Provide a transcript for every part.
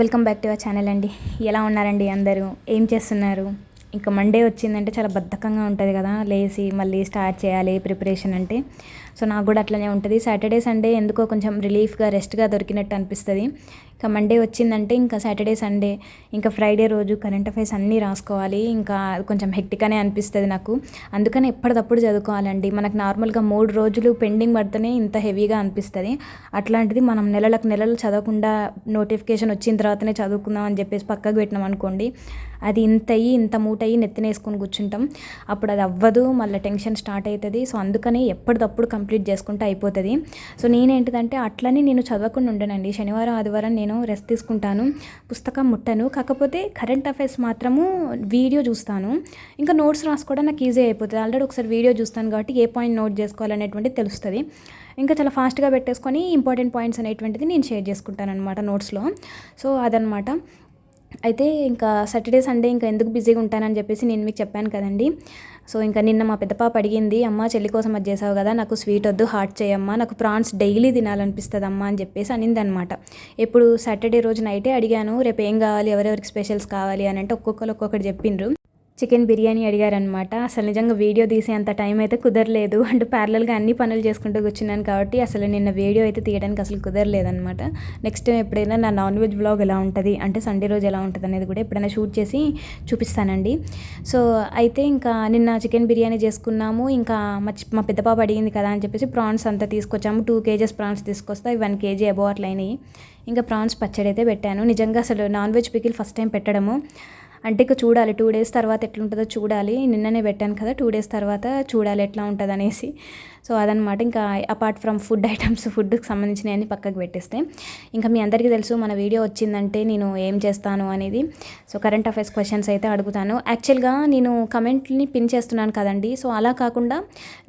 Welcome back to our channel అండి. ఎలా ఉన్నారండి అందరూ? ఏం చేస్తున్నారు? ఇంకా మండే వచ్చిందంటే చాలా బద్ధకంగా ఉంటుంది కదా లేచి మళ్ళీ స్టార్ట్ చేయాలి ప్రిపరేషన్ అంటే. సో నాకు కూడా అట్లనే ఉంటుంది. సాటర్డే సండే ఎందుకో కొంచెం రిలీఫ్గా రెస్ట్గా దొరికినట్టు అనిపిస్తుంది. ఇంకా మండే వచ్చిందంటే ఇంకా సాటర్డే సండే ఇంకా ఫ్రైడే రోజు కరెంట్ అఫైర్స్ అన్నీ రాసుకోవాలి. ఇంకా కొంచెం హెక్టిక్గానే అనిపిస్తుంది నాకు. అందుకని ఎప్పటికప్పుడు చదువుకోవాలండి. మనకు నార్మల్గా మూడు రోజులు పెండింగ్ పడితేనే ఇంత హెవీగా అనిపిస్తుంది. అట్లాంటిది మనం నెలలకు నెలలు చదవకుండా నోటిఫికేషన్ వచ్చిన తర్వాతనే చదువుకుందాం అని చెప్పేసి పక్కకు పెట్టినాం అనుకోండి అది ఇంత అయ్యి ఇంత మూట అయ్యి నెత్తినేసుకొని కూర్చుంటాం. అప్పుడు అది అవ్వదు మళ్ళీ టెన్షన్ స్టార్ట్ అవుతుంది సో అందుకని ఎప్పటికప్పుడు కంప్లీట్ చేసుకుంటే అయిపోతుంది. సో నేనేంటిదంటే అట్లనే నేను చదవకుండా ఉండనండి. శనివారం ఆదివారం నేను రెస్ట్ తీసుకుంటాను పుస్తకం ముట్టను. కాకపోతే కరెంట్ అఫైర్స్ మాత్రము వీడియో చూస్తాను. ఇంకా నోట్స్ రాసుకోవడం నాకు ఈజీ అయిపోతుంది. ఆల్రెడీ ఒకసారి వీడియో చూస్తాను కాబట్టి ఏ పాయింట్ నోట్ చేసుకోవాలనేటువంటిది తెలుస్తుంది. ఇంకా చాలా ఫాస్ట్గా పెట్టేసుకొని ఇంపార్టెంట్ పాయింట్స్ అనేటువంటిది నేను షేర్ చేసుకుంటాను అనమాట నోట్స్లో. సో అదనమాట అయితే ఇంకా సాటర్డే సండే ఇంకా ఎందుకు బిజీగా ఉంటానని చెప్పేసి నేను మీకు చెప్పాను కదండి. సో ఇంకా నిన్న మా పెద్ద పాప అడిగింది అమ్మ చెల్లి కోసం అది చేసావు కదా నాకు స్వీట్ వద్దు హాట్ చేయమ్మా నాకు ప్రాన్స్ డైలీ తినాలనిపిస్తుంది అమ్మా అని చెప్పేసి అనింది అనమాట ఎప్పుడు సాటర్డే రోజు నైటే అడిగాను రేపు ఏం కావాలి ఎవరెవరికి స్పెషల్స్ కావాలి అని అంటే ఒక్కొక్కరు ఒక్కొక్కటి చెప్పిండ్రు చికెన్ బిర్యానీ అడిగారనమాట అసలు నిజంగా వీడియో తీసే అంత టైం అయితే కుదరలేదు. అంటే ప్యారలల్గా అన్ని పనులు చేసుకుంటూ కూర్చున్నాను కాబట్టి అసలు నిన్న వీడియో అయితే తీయడానికి అసలు కుదరలేదనమాట నెక్స్ట్ టైం ఎప్పుడైనా నా నాన్ వెజ్ బ్లాగ్ ఎలా ఉంటుంది అంటే సండే రోజు ఎలా ఉంటుంది అనేది కూడా ఎప్పుడైనా షూట్ చేసి చూపిస్తానండి. సో అయితే ఇంకా నిన్న చికెన్ బిర్యానీ చేసుకున్నాము. ఇంకా మా మా పెద్ద పాప అడిగింది కదా అని చెప్పేసి ప్రాన్స్ అంతా తీసుకొచ్చాము. టూ కేజెస్ ప్రాన్స్ తీసుకొస్తే. వన్ కేజీ అబో అట్లయినాయి ఇంకా ప్రాన్స్ పచ్చడి అయితే పెట్టాను. నిజంగా అసలు non veg pickle first time పెట్టడము. అంటే ఇక చూడాలి టూ డేస్ తర్వాత ఎట్లుంటుందో చూడాలి. నిన్ననే పెట్టాను కదా టూ డేస్ తర్వాత చూడాలి ఎట్లా ఉంటుంది అనేసి సో అదనమాట. ఇంకా అపార్ట్ ఫ్రమ్ ఫుడ్ ఐటమ్స్ ఫుడ్కి సంబంధించినవన్నీ పక్కకు పెట్టేస్తే. ఇంకా మీ అందరికీ తెలుసు మన వీడియో వచ్చిందంటే నేను ఏం చేస్తాను అనేది. సో కరెంట్ అఫైర్స్ క్వశ్చన్స్ అయితే అడుగుతాను. యాక్చువల్గా నేను కమెంట్ని పిన్ చేస్తున్నాను కదండి. సో అలా కాకుండా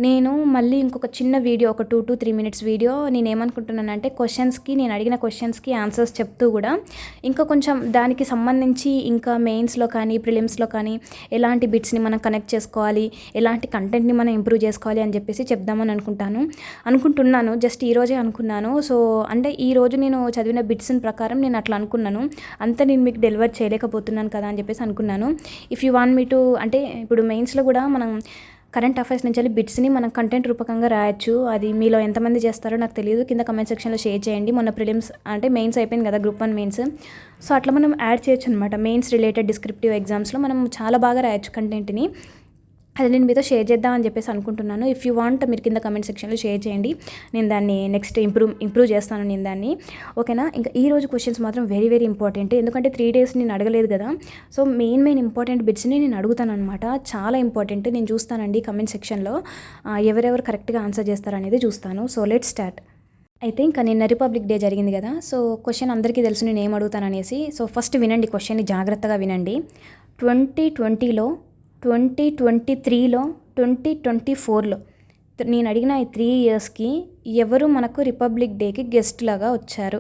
నేను మళ్ళీ ఇంకొక చిన్న వీడియో ఒక two to three minutes video నేను ఏమనుకుంటున్నానంటే క్వశ్చన్స్కి నేను అడిగిన క్వశ్చన్స్కి ఆన్సర్స్ చెప్తూ కూడా ఇంకా కొంచెం దానికి సంబంధించి ఇంకా మెయిన్స్లో కానీ ప్రిలిమ్స్లో కానీ ఎలాంటి బిట్స్ని మనం కనెక్ట్ చేసుకోవాలి ఎలాంటి కంటెంట్ని మనం ఇంప్రూవ్ చేసుకోవాలి అని చెప్పేసి చెప్దామని అనుకుంటాను అనుకుంటున్నాను జస్ట్ ఈరోజే అనుకున్నాను. సో అంటే ఈరోజు నేను చదివిన బిట్స్ ప్రకారం నేను అట్లా అనుకున్నాను. అంతా నేను మీకు డెలివర్ చేయలేకపోతున్నాను కదా అని చెప్పేసి అనుకున్నాను. If you want me to అంటే ఇప్పుడు మెయిన్స్లో కూడా మనం కరెంట్ అఫైర్స్ నుంచి వెళ్ళి బిట్స్ని మనం కంటెంట్ రూపకంగా రాయొచ్చు. అది మీలో ఎంతమంది చేస్తారో నాకు తెలియదు. కింద కమెంట్ సెక్షన్లో షేర్ చేయండి. మొన్న ప్రిలిమ్స్ అంటే మెయిన్స్ అయిపోయింది కదా గ్రూప్ వన్ మెయిన్స్ సో అట్లా మనం యాడ్ చేయొచ్చు అనమాట మెయిన్స్ రిలేటెడ్ డిస్క్రిప్టివ్ ఎగ్జామ్స్లో మనం చాలా బాగా రాయొచ్చు కంటెంట్ని అది నేను మీతో షేర్ చేద్దామని చెప్పేసి అనుకుంటున్నాను. ఇఫ్ యూ వాంట్ మీరు కింద కమెంట్ సెక్షన్లో షేర్ చేయండి. నేను దాన్ని నెక్స్ట్ ఇంప్రూవ్ ఇంప్రూవ్ చేస్తాను నేను దాన్ని. ఓకేనా ఇంకా ఈ రోజు క్వశ్చన్స్ మాత్రం వెరీ వెరీ ఇంపార్టెంట్ ఎందుకంటే త్రీ డేస్ నేను అడగలేదు కదా? సో మెయిన్ మెయిన్ ఇంపార్టెంట్ బిట్స్ని నేను అడుగుతాను అనమాట చాలా ఇంపార్టెంట్ నేను చూస్తానండి కమెంట్ సెక్షన్లో ఎవరెవరు కరెక్ట్గా ఆన్సర్ చేస్తారనేది చూస్తాను. సో లెట్ స్టార్ట్ అయితే ఇంకా నిన్న రిపబ్లిక్ డే జరిగింది కదా? సో క్వశ్చన్ అందరికీ తెలుసు. నేను ఏం అడుగుతాననేసి సో ఫస్ట్ వినండి క్వశ్చన్ని జాగ్రత్తగా వినండి. ట్వంటీ ట్వంటీలో ట్వంటీ ట్వంటీ త్రీలో ట్వంటీ ట్వంటీ ఫోర్లో. నేను అడిగిన ఈ త్రీ ఇయర్స్కి ఎవరు మనకు రిపబ్లిక్ డేకి గెస్ట్ లాగా వచ్చారు?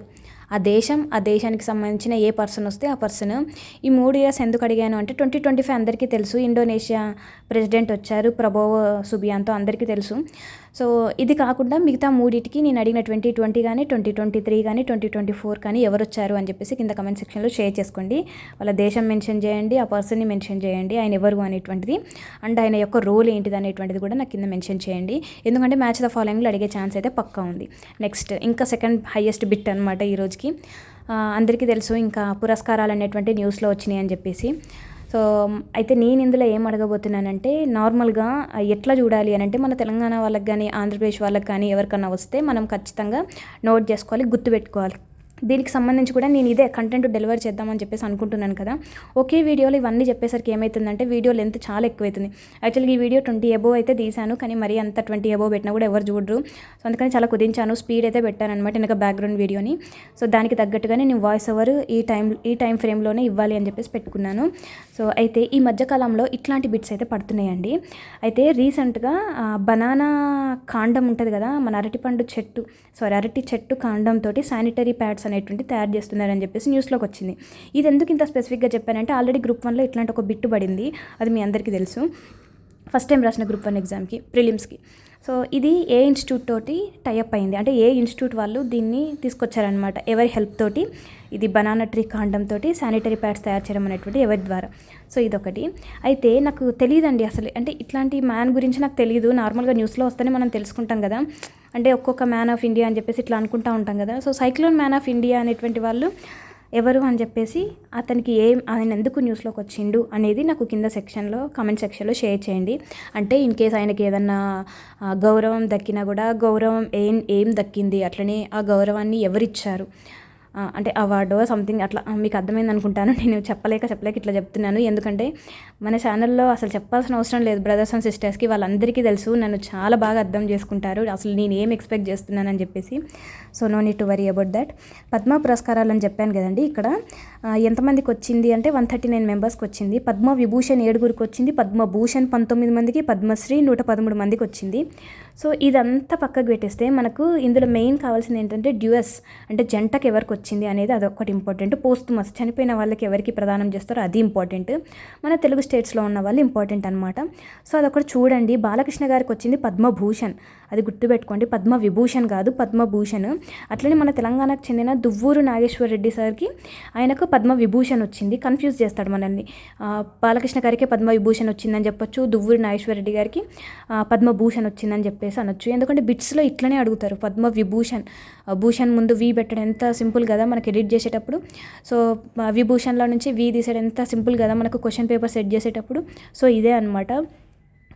ఆ దేశం ఆ దేశానికి సంబంధించిన ఏ పర్సన్ వస్తే ఆ పర్సన్. ఈ మూడు ఇయర్స్ ఎందుకు అడిగాను అంటే ట్వంటీ ట్వంటీ ఫైవ్ అందరికీ తెలుసు. ఇండోనేషియా ప్రెసిడెంట్ వచ్చారు. ప్రభోవ్ సుబియాంతో అందరికీ తెలుసు. సో ఇది కాకుండా మిగతా మూడింటికి నేను అడిగిన ట్వంటీ ట్వంటీ కానీ ట్వంటీ ట్వంటీ త్రీ కానీ ట్వంటీ ట్వంటీ ఫోర్ కానీ ఎవరు వచ్చారు అని చెప్పేసి కింద కమెంట్ సెక్షన్లో షేర్ చేసుకోండి. వాళ్ళ దేశం మెన్షన్ చేయండి ఆ పర్సన్ని మెన్షన్ చేయండి ఆయన ఎవరు అనేటువంటిది అండ్ ఆయన యొక్క రోల్ ఏంటిది అనేటువంటిది కూడా నాకు కింద మెన్షన్ చేయండి. ఎందుకంటే మ్యాచ్ ద ఫాలోయింగ్లో అడిగే ఛాన్స్ అయితే పక్కా ఉంది. నెక్స్ట్ ఇంకా సెకండ్ హైయెస్ట్ బిట్ అనమాట ఈ రోజుకి. అందరికీ తెలుసు ఇంకా పురస్కారాలు అనేటువంటి న్యూస్లో వచ్చినాయి అని చెప్పేసి. సో అయితే నేను ఇందులో ఏం అడగబోతున్నానంటే నార్మల్గా ఎట్లా చూడాలి అని అంటే మన తెలంగాణ వాళ్ళకి కానీ ఆంధ్రప్రదేశ్ వాళ్ళకి కానీ ఎవరికన్నా వస్తే మనం ఖచ్చితంగా నోట్ చేసుకోవాలి గుర్తుపెట్టుకోవాలి. దీనికి సంబంధించి కూడా నేను ఇదే కంటెంట్ డెలివర్ చేద్దామని చెప్పేసి అనుకుంటున్నాను కదా. ఒకే వీడియోలో ఇవన్నీ చెప్పేసరికి ఏమవుతుందంటే వీడియో లెంత్ చాలా ఎక్కువైతుంది. యాక్చువల్గా ఈ వీడియో ట్వంటీ ఎబో అయితే తీశాను కానీ మరీ అంత ట్వంటీ ఎబో పెట్టినా కూడా ఎవరు చూడరు. సో అందుకని చాలా కుదించాను స్పీడ్ అయితే పెట్టాను అనమాట వెనక బ్యాక్గ్రౌండ్ వీడియోని. సో దానికి తగ్గట్టుగానే నేను వాయిస్ ఓవర్ ఈ టైం ఈ టైం ఫ్రేమ్లోనే ఇవ్వాలి అని చెప్పేసి పెట్టుకున్నాను. సో అయితే ఈ మధ్యకాలంలో ఇట్లాంటి బిట్స్ అయితే పడుతున్నాయండి. అయితే రీసెంట్గా బనానా కాండం ఉంటుంది కదా మన అరటిపండు చెట్టు సారీ అరటి చెట్టు కాండంతో శానిటరీ ప్యాడ్స్ అనేటువంటి తయారు చేస్తున్నారని చెప్పేసి న్యూస్లోకి వచ్చింది. ఇది ఎందుకు ఇంత స్పెసిఫిక్గా చెప్పానంటే ఆల్రెడీ గ్రూప్ వన్లో ఇట్లాంటి ఒక బిట్టు పడింది. అది మీ అందరికీ తెలుసు. ఫస్ట్ టైం రాసిన గ్రూప్ వన్ ఎగ్జామ్కి ప్రిలిమ్స్కి. సో ఇది ఏ ఇన్స్టిట్యూట్ తోటి టైఅప్ అయింది? అంటే ఏ ఇన్స్టిట్యూట్ వాళ్ళు దీన్ని తీసుకొచ్చారనమాట ఎవరి హెల్ప్ తోటి? ఇది బనానా ట్రీ కాండం తోటి శానిటరీ ప్యాడ్స్ తయారు చేయడం అనేటువంటి ఎవరి ద్వారా? సో ఇదొకటి. అయితే నాకు తెలియదండి అసలు. అంటే ఇట్లాంటి మ్యాన్ గురించి నాకు తెలియదు నార్మల్గా న్యూస్లో వస్తేనే మనం తెలుసుకుంటాం కదా. అంటే ఒక్కొక్క మ్యాన్ ఆఫ్ ఇండియా అని చెప్పేసి ఇట్లా అనుకుంటా ఉంటాం కదా. So cyclone man of India అనేటువంటి వాళ్ళు ఎవరు అని చెప్పేసి అతనికి ఏం ఆయన ఎందుకు న్యూస్లోకి వచ్చిండు అనేది నాకు కింద సెక్షన్లో కామెంట్ సెక్షన్లో షేర్ చేయండి. అంటే ఇన్ కేస్ ఆయనకి ఏదన్నా గౌరవం దక్కినా కూడా గౌరవం ఏం ఏం దక్కింది అట్లనే ఆ గౌరవాన్ని ఎవరిచ్చారు? అంటే అవార్డో సంథింగ్ అట్లా మీకు అర్థమైంది అనుకుంటాను. నేను చెప్పలేక చెప్పలేక ఇట్లా చెప్తున్నాను. ఎందుకంటే మన ఛానల్లో అసలు చెప్పాల్సిన అవసరం లేదు. బ్రదర్స్ అండ్ సిస్టర్స్కి వాళ్ళందరికీ తెలుసు. నన్ను చాలా బాగా అర్థం చేసుకుంటారు. అసలు నేను ఏం ఎక్స్పెక్ట్ చేస్తున్నానని చెప్పేసి. So no need to worry about that Padma పురస్కారాలు అని చెప్పాను కదండి ఇక్కడ. ఎంతమందికి వచ్చింది అంటే వన్ థర్టీ నైన్ మెంబర్స్కి వచ్చింది. పద్మ విభూషణ్ ఏడుగురికి వచ్చింది. పద్మభూషణ్ పంతొమ్మిది మందికి పద్మశ్రీ నూట పదమూడు మందికి వచ్చింది. సో ఇదంతా పక్కకు పెట్టేస్తే మనకు ఇందులో మెయిన్ కావాల్సింది ఏంటంటే డ్యూఎస్ అంటే జంటకు ఎవరికి వచ్చింది అనేది అదొకటి ఇంపార్టెంట్. పోస్ట్ మస్ చనిపోయిన వాళ్ళకి ఎవరికి ప్రదానం చేస్తారో అది ఇంపార్టెంట్. మన తెలుగు స్టేట్స్లో ఉన్న వాళ్ళు ఇంపార్టెంట్ అనమాట సో అదొకటి చూడండి. బాలకృష్ణ గారికి వచ్చింది పద్మభూషణ్. అది గుర్తుపెట్టుకోండి. పద్మ విభూషణ్ కాదు పద్మభూషణ్. అట్లనే మన తెలంగాణకు చెందిన దువ్వూరు నాగేశ్వర రెడ్డి సార్కి ఆయనకు పద్మ విభూషణ్ వచ్చింది. కన్ఫ్యూజ్ చేస్తాడు మనల్ని. బాలకృష్ణ గారికి పద్మ విభూషణ్ వచ్చిందని చెప్పొచ్చు. దువ్వూరు నాగేశ్వర రెడ్డి గారికి పద్మభూషణ్ వచ్చిందని చెప్పి చెప్పేసి అనొచ్చు. ఎందుకంటే బిట్స్లో ఇట్లనే అడుగుతారు. పద్మ విభూషణ్. భూషణ్ ముందు వి పెట్టడం ఎంత సింపుల్ కదా మనకి ఎడిట్ చేసేటప్పుడు. సో విభూషణ్లో నుంచి వి తీసేయడం ఎంత సింపుల్ కదా మనకు క్వశ్చన్ పేపర్ సెట్ చేసేటప్పుడు. సో ఇదే అనమాట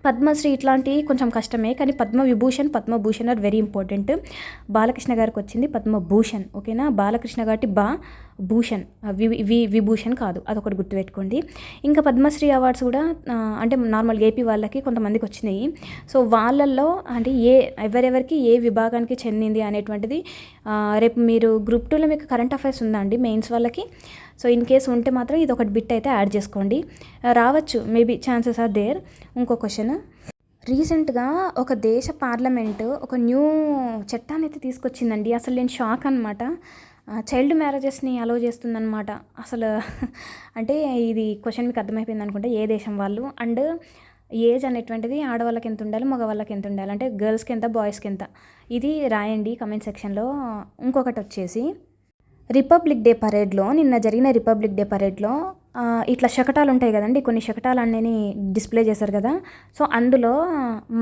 పద్మశ్రీ ఇట్లాంటివి కొంచెం కష్టమే కానీ Padma Vibhushan Padmabhushan are very important. Balakrishna గారికి వచ్చింది పద్మభూషణ్ ఓకేనా? బాలకృష్ణ గారి బా భూషణ్ వి వి విభూషణ్ కాదు అదొకటి గుర్తుపెట్టుకోండి. ఇంకా పద్మశ్రీ అవార్డ్స్ కూడా అంటే నార్మల్ ఏపీ వాళ్ళకి కొంతమందికి వచ్చినాయి. సో వాళ్ళల్లో అంటే ఏ ఎవరెవరికి ఏ విభాగానికి చెందింది అనేటువంటిది రేపు మీరు గ్రూప్ టూలో మీకు కరెంట్ అఫైర్స్ ఉందా అండి? మెయిన్స్ వాళ్ళకి? సో ఇన్ కేస్ ఉంటే మాత్రం ఇది ఒకటి బిట్ అయితే యాడ్ చేసుకోండి. రావచ్చు. Maybe chances are there. ఇంకో క్వశ్చన్. రీసెంట్గా ఒక దేశ పార్లమెంట్ ఒక న్యూ చట్టాన్ని అయితే తీసుకొచ్చిందండి. అసలు నేను షాక్ అనమాట చైల్డ్ మ్యారేజెస్ని అలో చేస్తుందన్నమాట. అసలు అంటే ఇది క్వశ్చన్ మీకు అర్థమైపోయింది అనుకుంటే ఏ దేశం వాళ్ళు? అండ్ ఏజ్ అనేటువంటిది ఆడవాళ్ళకి ఎంత ఉండాలి మగవాళ్ళకి ఎంత ఉండాలి? అంటే గర్ల్స్కి ఎంత బాయ్స్కి ఎంత? ఇది రాయండి కమెంట్ సెక్షన్లో. ఇంకొకటి వచ్చేసి రిపబ్లిక్ డే పరేడ్లో నిన్న జరిగిన రిపబ్లిక్ డే పరేడ్లో ఇట్లా శకటాలు ఉంటాయి కదండి కొన్ని శకటాలు అన్నీ డిస్ప్లే చేశారు కదా. సో అందులో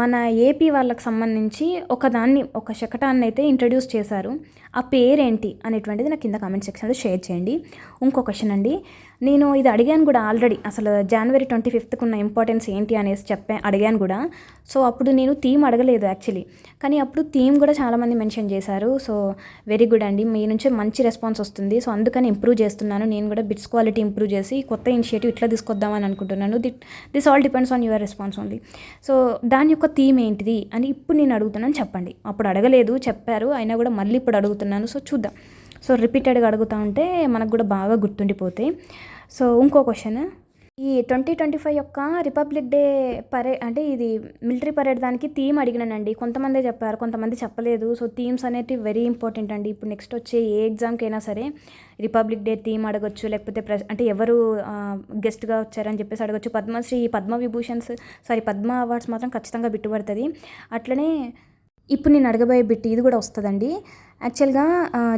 మన ఏపీ వాళ్ళకి సంబంధించి ఒక దాన్ని ఒక శకటాన్ని అయితే ఇంట్రడ్యూస్ చేశారు. ఆ పేరేంటి అనేటువంటిది నాకు కింద కామెంట్ సెక్షన్లో షేర్ చేయండి. ఇంకో క్వశ్చన్ అండి నేను ఇది అడిగాను కూడా ఆల్రెడీ అసలు జనవరి ట్వంటీ ఫిఫ్త్కి ఉన్న ఇంపార్టెన్స్ ఏంటి అనేసి చెప్పా అడిగాను కూడా. సో అప్పుడు నేను థీమ్ అడగలేదు యాక్చువల్లీ కానీ అప్పుడు థీమ్ కూడా చాలామంది మెన్షన్ చేశారు. సో వెరీ గుడ్ అండి మీ నుంచి మంచి రెస్పాన్స్ వస్తుంది. సో అందుకని ఇంప్రూవ్ చేస్తున్నాను నేను కూడా బిట్స్ క్వాలిటీ ఇంప్రూవ్ చేసి కొత్త ఇనిషియేటివ్ ఇట్లా తీసుకొద్దామని అనుకుంటున్నాను. It this all depends on your response only so దాని యొక్క థీమ్ ఏంటిది అని ఇప్పుడు నేను అడుగుతున్నాను చెప్పండి. అప్పుడు అడగలేదు చెప్పారు అయినా కూడా మళ్ళీ ఇప్పుడు అడుగుతున్నాను. సో చూద్దాం. సో రిపీటెడ్గా అడుగుతూ ఉంటే మనకు కూడా బాగా గుర్తుండిపోతాయి. సో ఇంకో క్వశ్చన్ ఈ ట్వంటీ ట్వంటీ ఫైవ్ యొక్క రిపబ్లిక్ డే పరే అంటే ఇది మిలిటరీ పరేడ్ దానికి థీమ్ అడిగినానండి. కొంతమందే చెప్పారు కొంతమంది చెప్పలేదు. సో థీమ్స్ అనేటివి వెరీ ఇంపార్టెంట్ అండి. ఇప్పుడు నెక్స్ట్ వచ్చే ఏ ఎగ్జామ్కి అయినా సరే రిపబ్లిక్ డే థీమ్ అడగొచ్చు లేకపోతే ప్రెస్ అంటే ఎవరు గెస్ట్గా వచ్చారని చెప్పేసి అడగొచ్చు. పద్మశ్రీ పద్మ విభూషణ్స్ సారీ పద్మ అవార్డ్స్ మాత్రం ఖచ్చితంగా బిట్టుపడుతుంది అట్లనే ఇప్పుడు నేను అడగబోయే బిట్ ఇది కూడా వస్తుందండి. యాక్చువల్గా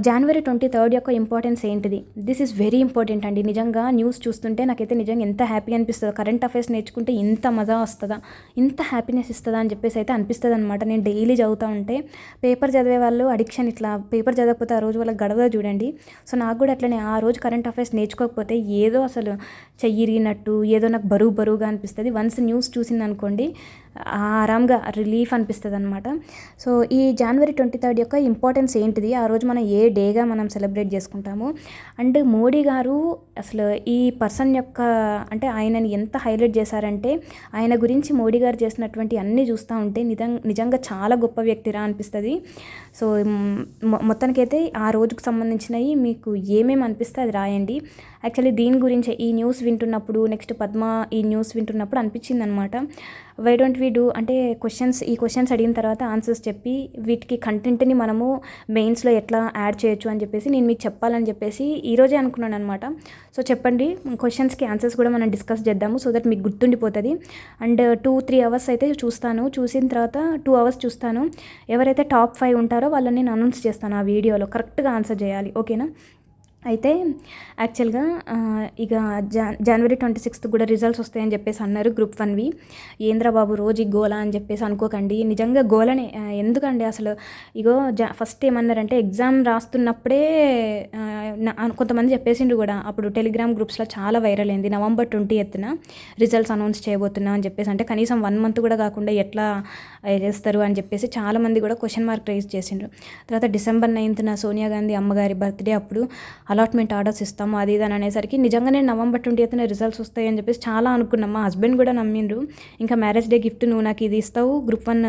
జనవరి ట్వంటీ థర్డ్ యొక్క ఇంపార్టెన్స్ ఏంటిది? దిస్ ఈజ్ వెరీ ఇంపార్టెంట్ అండి. నిజంగా న్యూస్ చూస్తుంటే నాకైతే నిజంగా ఎంత హ్యాపీ అనిపిస్తుందో కరెంట్ అఫైర్స్ నేర్చుకుంటే ఇంత మజా వస్తుందా? ఇంత హ్యాపీనెస్ ఇస్తుందా అని చెప్పేసి అయితే అనిపిస్తుంది అనమాట నేను డైలీ చదువుతూ ఉంటే పేపర్ చదివే వాళ్ళు అడిక్షన్ ఇట్లా పేపర్ చదవకపోతే ఆ రోజు వాళ్ళకి గడవదో చూడండి. సో నాకు కూడా అట్లనే ఆ రోజు కరెంట్ అఫైర్స్ నేర్చుకోకపోతే ఏదో అసలు చెయ్యిరిగినట్టు ఏదో నాకు బరువు బరువుగా అనిపిస్తుంది. వన్స్ న్యూస్ చూసింది అనుకోండి ఆరామ్గా రిలీఫ్ అనిపిస్తుంది అనమాట సో ఈ జనవరి ట్వంటీ థర్డ్ యొక్క ఇంపార్టెన్స్ ఏంటి? ఏంటిది ఆ రోజు మనం ఏ డేగా మనం సెలబ్రేట్ చేసుకుంటాము. అండ్ మోడీ గారు అసలు ఈ పర్సన్ యొక్క అంటే ఆయనని ఎంత హైలైట్ చేశారంటే ఆయన గురించి మోడీ గారు చేసినటువంటి అన్నీ చూస్తూ ఉంటే నిజం నిజంగా చాలా గొప్ప వ్యక్తిరా అనిపిస్తుంది. సో మొ- మొత్తానికైతే ఆ రోజుకు సంబంధించినవి మీకు ఏమేమి అనిపిస్తే అది రాయండి. యాక్చువల్లీ దీని గురించి ఈ న్యూస్ వింటున్నప్పుడు నెక్స్ట్ పద్మ ఈ న్యూస్ వింటున్నప్పుడు అనిపించింది అనమాట వై డోంట్ వీ డూ అంటే క్వశ్చన్స్ ఈ క్వశ్చన్స్ అడిగిన తర్వాత ఆన్సర్స్ చెప్పి వీటికి కంటెంట్ని మనము మెయిన్స్లో ఎట్లా యాడ్ చేయొచ్చు అని చెప్పేసి నేను మీకు చెప్పాలని చెప్పేసి ఈరోజే అనుకున్నాను అనమాట సో చెప్పండి క్వశ్చన్స్కి ఆన్సర్స్ కూడా మనం డిస్కస్ చేద్దాము సో దట్ మీకు గుర్తుండిపోతుంది. అండ్ టూ త్రీ అవర్స్ అయితే చూస్తాను. చూసిన తర్వాత టూ అవర్స్ చూస్తాను. ఎవరైతే టాప్ ఫైవ్ ఉంటారో వాళ్ళని నేను అనౌన్స్ చేస్తాను ఆ వీడియోలో. కరెక్ట్గా ఆన్సర్ చేయాలి. ఓకేనా? అయితే యాక్చువల్గా ఇక జా జనవరి ట్వంటీ సిక్స్త్ కూడా రిజల్ట్స్ వస్తాయని చెప్పేసి అన్నారు గ్రూప్ వన్వి. ఏంద్రా బాబు రోజు గోల గోలా అని చెప్పేసి అనుకోకండి. నిజంగా గోలనే. ఎందుకండి అసలు? ఇగో జా ఫస్ట్ ఏమన్నారంటే ఎగ్జామ్ రాస్తున్నప్పుడే నా- కొంతమంది చెప్పేసిండ్రు కూడా. అప్పుడు టెలిగ్రామ్ గ్రూప్స్లో చాలా వైరల్ అయింది. నవంబర్ ట్వంటీ ఎత్తున రిజల్ట్స్ అనౌన్స్ చేయబోతున్నా అని చెప్పేసి. అంటే కనీసం వన్ మంత్ కూడా కాకుండా ఎట్లా చేస్తారు అని చెప్పేసి చాలామంది కూడా క్వశ్చన్ మార్క్ రైజ్ చేసిండ్రు. తర్వాత డిసెంబర్ నైన్త్న సోనియా గాంధీ అమ్మగారి బర్త్డే అప్పుడు అలాట్మెంట్ ఆర్డర్స్ ఇస్తాము అది ఇది అని అనేసరికి నిజంగానే నవంబర్ ట్వంటీ ఎత్తున రిజల్ట్స్ వస్తాయి అని చెప్పేసి చాలా అనుకున్నాం. మా హస్బెండ్ కూడా నమ్మిండ్రు. ఇంకా మ్యారేజ్ డే గిఫ్ట్ నువ్వు నాకు ఇది ఇస్తావు గ్రూప్ వన్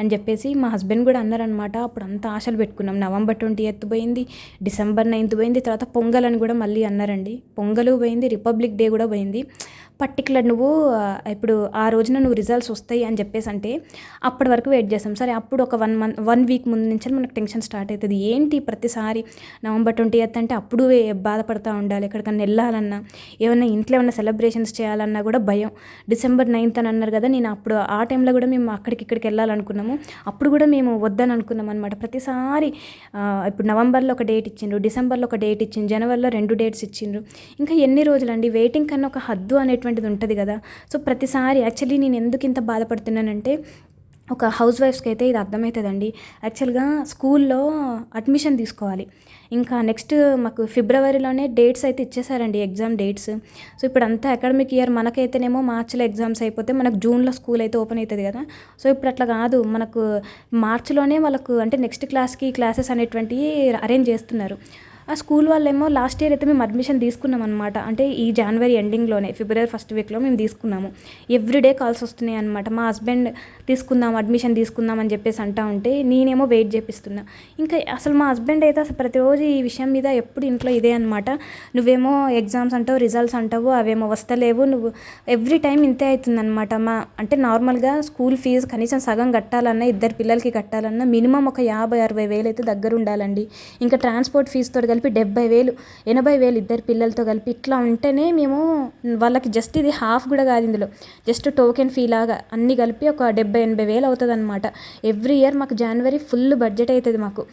అని చెప్పేసి మా హస్బెండ్ కూడా అన్నారనమాట అప్పుడు అంత ఆశలు పెట్టుకున్నాం. నవంబర్ ట్వంటీ ఎయిత్ పోయింది డిసెంబర్ నైన్త్ పోయింది తర్వాత పొంగల్ అని కూడా మళ్ళీ అన్నారండి. పొంగలు పోయింది రిపబ్లిక్ డే కూడా పోయింది. పర్టికులర్ నువ్వు ఇప్పుడు ఆ రోజున నువ్వు రిజల్ట్స్ వస్తాయి అని చెప్పేసి అంటే అప్పటి వరకు వెయిట్ చేస్తాం. సరే అప్పుడు ఒక వన్ మంత్ వన్ వీక్ ముందు నుంచి మనకు టెన్షన్ స్టార్ట్ అవుతుంది ఏంటి ప్రతిసారి నవంబర్ ట్వంటీ ఎయిత్ అంటే అప్పుడు బాధపడుతూ ఉండాలి ఎక్కడికన్నా వెళ్ళాలన్నా ఏమన్నా ఇంట్లో ఏమన్నా సెలబ్రేషన్స్ చేయాలన్నా కూడా భయం. డిసెంబర్ నైన్త్ అని అన్నారు కదా నేను అప్పుడు ఆ టైంలో కూడా మేము అక్కడికి ఇక్కడికి వెళ్ళాలనుకున్నాము. అప్పుడు కూడా మేము వద్దని అనుకున్నాం అనమాట ప్రతిసారి ఇప్పుడు నవంబర్లో ఒక డేట్ ఇచ్చిండ్రు డిసెంబర్లో ఒక డేట్ ఇచ్చిండ్రు జనవరిలో రెండు డేట్స్ ఇచ్చిండ్రు. ఇంకా ఎన్ని రోజులండి? వెయిటింగ్ కన్నా ఒక హద్దు అనేటువంటి అటువంటిది ఉంటుంది కదా. సో ప్రతిసారి యాక్చువల్లీ నేను ఎందుకు ఇంత బాధపడుతున్నానంటే ఒక హౌస్ వైఫ్స్కి అయితే ఇది అర్థమవుతుందండి యాక్చువల్గా స్కూల్లో అడ్మిషన్ తీసుకోవాలి. ఇంకా నెక్స్ట్ మాకు ఫిబ్రవరిలోనే డేట్స్ అయితే ఇచ్చేసారండి ఎగ్జామ్ డేట్స్. సో ఇప్పుడు అంతా అకాడమిక్ ఇయర్ మనకైతేనేమో మార్చిలో ఎగ్జామ్స్ అయిపోతే మనకు జూన్లో స్కూల్ అయితే ఓపెన్ అవుతుంది కదా. సో ఇప్పుడు అట్లా కాదు మనకు మార్చిలోనే వాళ్ళకు అంటే నెక్స్ట్ క్లాస్కి క్లాసెస్ అనేటువంటివి అరేంజ్ చేస్తున్నారు. ఆ స్కూల్ వాళ్ళేమో లాస్ట్ ఇయర్ అయితే మేము అడ్మిషన్ తీసుకున్నాం అనమాట అంటే ఈ జనవరి ఎండింగ్లోనే ఫిబ్రవరి ఫస్ట్ వీక్లో మేము తీసుకున్నాము. ఎవ్రీడే కాల్స్ వస్తున్నాయి అనమాట మా హస్బెండ్ తీసుకుందాం అడ్మిషన్ తీసుకుందాం అని చెప్పేసి అంటా ఉంటే నేనేమో వెయిట్ చేపిస్తున్నా. ఇంకా అసలు మా హస్బెండ్ అయితే అసలు ప్రతిరోజు ఈ విషయం మీద ఎప్పుడు ఇంట్లో ఇదే అనమాట నువ్వేమో ఎగ్జామ్స్ అంటావు రిజల్ట్స్ అంటావు అవేమో వస్తలేవు నువ్వు ఎవ్రీ టైం ఇంతే అవుతుందన్నమాట. మా అంటే నార్మల్గా స్కూల్ ఫీజు కనీసం సగం కట్టాలన్నా ఇద్దరు పిల్లలకి కట్టాలన్నా మినిమం ఒక యాభై అరవై వేలు అయితే దగ్గర ఉండాలండి ఇంకా ట్రాన్స్పోర్ట్ ఫీజుతో కలిపి డెబ్బై వేలు ఎనభై వేలు ఇద్దరు పిల్లలతో కలిపి ఇట్లా ఉంటేనే మేము వాళ్ళకి జస్ట్ ఇది హాఫ్ కూడా కాదు ఇందులో. జస్ట్ టోకెన్ ఫీ లాగా అన్నీ కలిపి ఒక డెబ్బై ఎనభై వేలు అవుతుంది అనమాట ఎవ్రీ ఇయర్ మాకు జనవరి ఫుల్ బడ్జెట్ అవుతుంది మాకు.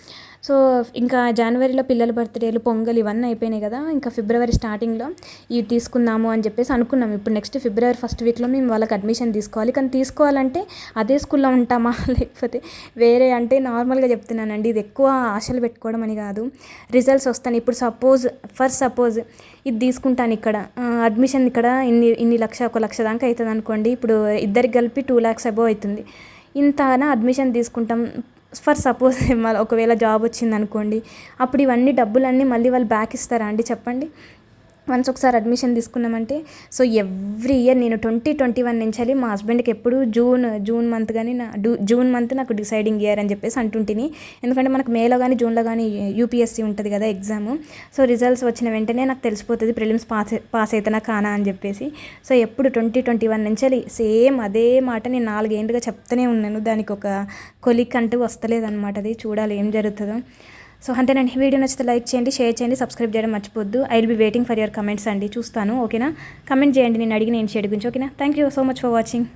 సో ఇంకా జనవరిలో పిల్లల బర్త్డేలు పొంగల్ ఇవన్నీ అయిపోయినాయి కదా ఇంకా ఫిబ్రవరి స్టార్టింగ్లో ఇవి తీసుకుందాము అని చెప్పేసి అనుకున్నాం. ఇప్పుడు నెక్స్ట్ ఫిబ్రవరి ఫస్ట్ వీక్లో మేము వాళ్ళకి అడ్మిషన్ తీసుకోవాలి. కానీ తీసుకోవాలంటే అదే స్కూల్లో ఉంటామా? లేకపోతే వేరే అంటే నార్మల్గా చెప్తున్నానండి. ఇది ఎక్కువ ఆశలు పెట్టుకోవడం అని కాదు. రిజల్ట్స్ వస్తాను ఇప్పుడు సపోజ్ ఫర్ సపోజ్ ఇది తీసుకుంటాను ఇక్కడ. అడ్మిషన్ ఇక్కడ ఇన్ని ఇన్ని లక్ష ఒక లక్ష దాకా అవుతుంది అనుకోండి. ఇప్పుడు ఇద్దరికి కలిపి టూ ల్యాక్స్ అబోవ్ అవుతుంది. ఇంతనా అడ్మిషన్ తీసుకుంటాం. ఫర్ సపోజ్ ఒకవేళ జాబ్ వచ్చింది అనుకోండి అప్పుడు ఇవన్నీ డబ్బులన్నీ మళ్ళీ వాళ్ళు బ్యాక్ ఇస్తారా అండి? చెప్పండి. వన్స్ ఒకసారి అడ్మిషన్ తీసుకున్నామంటే సో ఎవ్రీ ఇయర్ నేను ట్వంటీ ట్వంటీ వన్ నుంచి మా హస్బెండ్కి ఎప్పుడు జూన్ జూన్ మంత్ కానీ నా జూన్ మంత్ నాకు డిసైడింగ్ ఇయర్ అని చెప్పేసి అంటుంటిని. ఎందుకంటే మనకు మేలో కానీ జూన్లో కానీ యూపీఎస్సీ ఉంటుంది కదా ఎగ్జామ్ సో రిజల్ట్స్ వచ్చిన వెంటనే నాకు తెలిసిపోతుంది ప్రిలిమ్స్ పాస్ పాస్ అవుతానా కానా అని చెప్పేసి. సో ఎప్పుడు ట్వంటీ ట్వంటీ వన్ నుంచి సేమ్ అదే మాట నేను నాలుగేండుగా చెప్తూనే ఉన్నాను. దానికి ఒక కొలిక్ అంటూ వస్తలేదు అనమాట అది. చూడాలి ఏం జరుగుతుందో. సో అంతేనండి. వీడియో నచ్చితే లైక్ చేయండి షేర్ చేయండి సబ్స్క్రైబ్ చేయడం మర్చిపోద్దు. I will be waiting for your comments అండి. చూస్తాను ఓకేనా? కమెంట్ చేయండి. నేను అడిగిన నేను షేడ్ గురించి ఓకేనా? Thank you so much for watching.